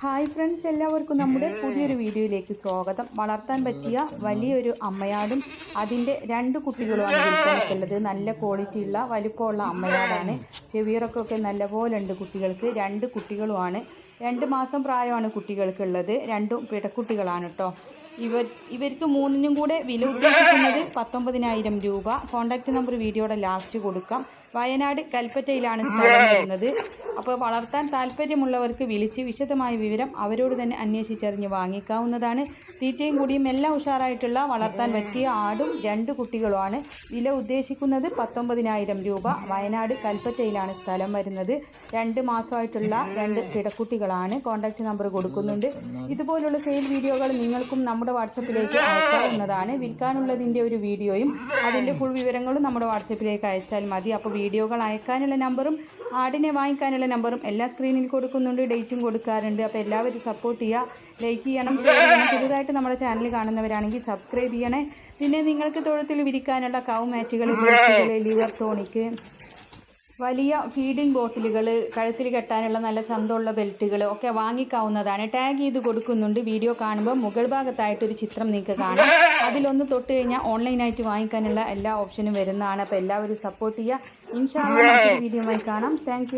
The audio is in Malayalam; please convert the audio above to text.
ഹായ് ഫ്രണ്ട്സ് എല്ലാവർക്കും നമ്മുടെ പുതിയൊരു വീഡിയോയിലേക്ക് സ്വാഗതം. വളർത്താൻ പറ്റിയ വലിയൊരു അമ്മയാടും അതിന്റെ രണ്ട് കുട്ടികളുമാണ് വിൽപ്പനയ്ക്കുള്ളത് നല്ല ക്വാളിറ്റിയുള്ള വലുപ്പമുള്ള അമ്മയാടാണ്. ചെവിയറൊക്കെ നല്ലപോലെ ഉണ്ട് കുട്ടികൾക്ക്. രണ്ട് കുട്ടികളുമാണ്. രണ്ട് മാസം പ്രായമാണ് കുട്ടികൾക്കുള്ളത്. രണ്ടും പിടക്കുട്ടികളാണ് കേട്ടോ ഇവർ ഇവർക്ക് മൂന്നിനും കൂടെ വില ഉദ്ദേശിക്കുന്നത് പത്തൊമ്പതിനായിരം രൂപ. കോൺടാക്റ്റ് നമ്പർ വീഡിയോയുടെ ലാസ്റ്റ് കൊടുക്കാം. വയനാട് കൽപ്പറ്റയിലാണ് സ്ഥലം വരുന്നത്. അപ്പോൾ വളർത്താൻ താല്പര്യമുള്ളവർക്ക് വിളിച്ച് വിശദമായ വിവരം അവരോട് തന്നെ അന്വേഷിച്ചറിഞ്ഞ് വാങ്ങിക്കാവുന്നതാണ്. തീറ്റയും കൂടിയും എല്ലാം ഉഷാറായിട്ടുള്ള വളർത്താൻ പറ്റിയ ആടും രണ്ട് കുട്ടികളുമാണ്. വില ഉദ്ദേശിക്കുന്നത് പത്തൊമ്പതിനായിരം രൂപ. വയനാട് കൽപ്പറ്റയിലാണ് സ്ഥലം വരുന്നത്. രണ്ട് മാസമായിട്ടുള്ള രണ്ട് കിടക്കുട്ടികളാണ്. കോൺടാക്റ്റ് നമ്പർ കൊടുക്കുന്നുണ്ട്. ഇതുപോലുള്ള സെയിൽ വീഡിയോകൾ നിങ്ങൾക്കും നമ്മുടെ വാട്സപ്പിലേക്ക് അയക്കാവുന്നതാണ്. വിൽക്കാനുള്ളതിന്റെ ഒരു വീഡിയോയും അതിന്റെ ഫുൾ വിവരങ്ങളും നമ്മുടെ വാട്സപ്പിലേക്ക് അയച്ചാൽ മതി. അപ്പോൾ വീഡിയോകൾ അയക്കാനുള്ള നമ്പറും ആടിനെ വാങ്ങിക്കാനുള്ള നമ്പറും എല്ലാ സ്ക്രീനിൽ കൊടുക്കുന്നുണ്ട് ഡേറ്റും കൊടുക്കാറുണ്ട്. അപ്പോൾ എല്ലാവരും സപ്പോർട്ട് ചെയ്യുക. ലൈക്ക് ചെയ്യണം പുതുതായിട്ട് നമ്മുടെ ചാനൽ കാണുന്നവരാണെങ്കിൽ സബ്സ്ക്രൈബ് ചെയ്യണേ. പിന്നെ നിങ്ങൾക്ക് തൊഴുത്തിൽ വിരിക്കാനുള്ള കൗ മാറ്റുകൾ ലിവർ ടോണിക്ക് വലിയ ഫീഡിംഗ് ബോട്ടിലുകൾ കഴുത്തിൽ കെട്ടാനുള്ള നല്ല ചന്തമുള്ള ബെൽറ്റുകൾ ഒക്കെ വാങ്ങിക്കാവുന്നതാണ്. ടാഗ് ചെയ്ത് കൊടുക്കുന്നുണ്ട്. വീഡിയോ കാണുമ്പോൾ മുകൾ ഭാഗത്തായിട്ട് ഒരു ചിത്രം നിങ്ങൾക്ക് കാണാം. അതിലൊന്ന് തൊട്ട് കഴിഞ്ഞാൽ ഓൺലൈനായിട്ട് വാങ്ങിക്കാനുള്ള എല്ലാ ഓപ്ഷനും വരുന്നതാണ്. അപ്പോൾ എല്ലാവരും സപ്പോർട്ട് ചെയ്യുക. ഇൻഷാല്ല മറ്റൊരു വീഡിയോയുമായി കാണാം. താങ്ക്